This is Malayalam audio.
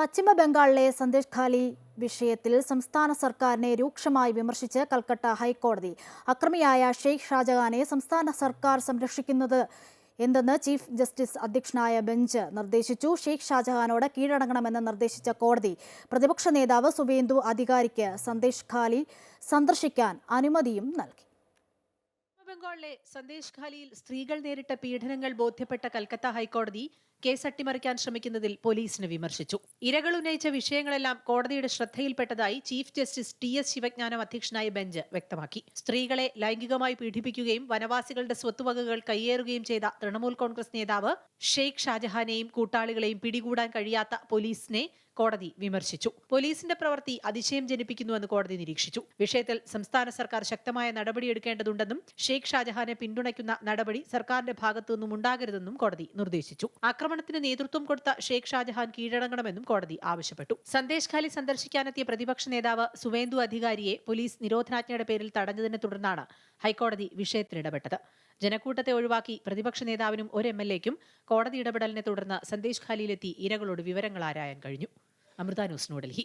പശ്ചിമ ബംഗാളിലെ സന്ദേശ് ഖാലി വിഷയത്തിൽ സംസ്ഥാന സർക്കാരിനെ രൂക്ഷമായി വിമർശിച്ച് കൽക്കട്ട ഹൈക്കോടതി. അക്രമിയായ ഷെയ്ഖ് ഷാജഹാനെ സംസ്ഥാന സർക്കാർ സംരക്ഷിക്കുന്നത് എന്തെന്ന് ചീഫ് ജസ്റ്റിസ് അധ്യക്ഷനായ ബെഞ്ച് നിർദ്ദേശിച്ചു. ഷെയ്ഖ് ഷാജഹാനോട് കീഴടങ്ങണമെന്ന് നിർദ്ദേശിച്ച കോടതി പ്രതിപക്ഷ നേതാവ് സുവേന്ദു അധികാരിക്ക് സന്ദേശ് ഖാലി സന്ദർശിക്കാൻ അനുമതിയും നൽകി. പശ്ചിമബംഗാളിലെ സന്ദേശ് ഖാലിയിൽ സ്ത്രീകൾ നേരിട്ട പീഡനങ്ങൾ ബോധ്യപ്പെട്ട കൽക്കത്ത ഹൈക്കോടതി കേസ് അട്ടിമറിക്കാൻ ശ്രമിക്കുന്നതിൽ പോലീസിനെ വിമർശിച്ചു. ഇരകൾ ഉന്നയിച്ച വിഷയങ്ങളെല്ലാം കോടതിയുടെ ശ്രദ്ധയിൽപ്പെട്ടതായി chief justice T S Sivagnanam അധ്യക്ഷനായ ബെഞ്ച് വ്യക്തമാക്കി. സ്ത്രീകളെ ലൈംഗികമായി പീഡിപ്പിക്കുകയും വനവാസികളുടെ സ്വത്തുവകകൾ കയ്യേറുകയും ചെയ്ത തൃണമൂൽ കോൺഗ്രസ് നേതാവ് ഷെയ്ഖ് ഷാജഹാനെയും കൂട്ടാളികളെയും പിടികൂടാൻ കഴിയാത്ത പോലീസിനെ കോടതി വിമർശിച്ചു. പോലീസിന്റെ പ്രവൃത്തി അതിശയം ജനിപ്പിക്കുന്നുവെന്ന് കോടതി നിരീക്ഷിച്ചു. വിഷയത്തിൽ സംസ്ഥാന സർക്കാർ ശക്തമായ നടപടിയെടുക്കേണ്ടതുണ്ടെന്നും ഷെയ്ഖ് ഷാജഹാനെ പിന്തുണയ്ക്കുന്ന നടപടി സർക്കാരിന്റെ ഭാഗത്തു നിന്നും ഉണ്ടാകരുതെന്നും കോടതി നിർദ്ദേശിച്ചു. ആക്രമണത്തിന് നേതൃത്വം കൊടുത്ത ഷെയ്ഖ് ഷാജഹാൻ കീഴടങ്ങണമെന്നും കോടതി ആവശ്യപ്പെട്ടു. സന്ദേശ് ഖാലി സന്ദർശിക്കാനെത്തിയ പ്രതിപക്ഷ നേതാവ് സുവേന്ദു അധികാരിയെ പോലീസ് നിരോധനാജ്ഞയുടെ പേരിൽ തടഞ്ഞതിനെ തുടർന്നാണ് ഹൈക്കോടതി വിഷയത്തിൽ ഇടപെട്ടത് ജനക്കൂട്ടത്തെ ഒഴിവാക്കി പ്രതിപക്ഷ നേതാവിനും ഒരു എം എൽ എക്കും കോടതി ഇടപെടലിനെ തുടർന്ന് സന്ദേശ് ഖാലിയിലെത്തി ഇരകളോട് വിവരങ്ങൾ ആരായാൻ കഴിഞ്ഞു. അമൃത ന്യൂസ് ന്യൂഡൽഹി.